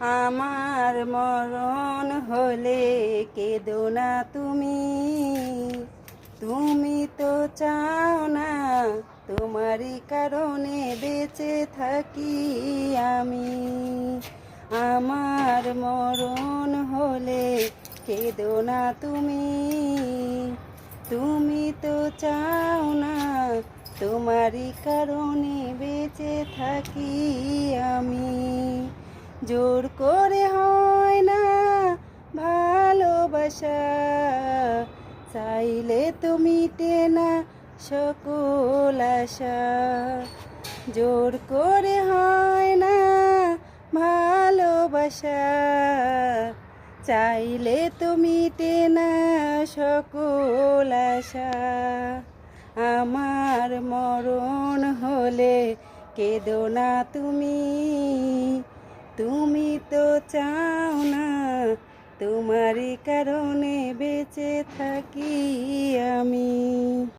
আমার মরণ হলে কেঁদো না তুমি। তুমি তো চাও না তোমারই কারণে বেঁচে থাকি আমি। আমার মরণ হলে কেঁদো না তুমি। তুমি তো চাও না তোমারই কারণে বেঁচে থাকি আমি। জোর করে হয় না ভালোবাসা। চাইলে তো মিটে না সকল আশা। জোর করে হয় না ভালোবাসা। চাইলে তো মিটে না সকল আশা। আমার মরণ হলে কেঁদো না তুমি। চাও না তোমারই কারণে বেঁচে থাকি আমি।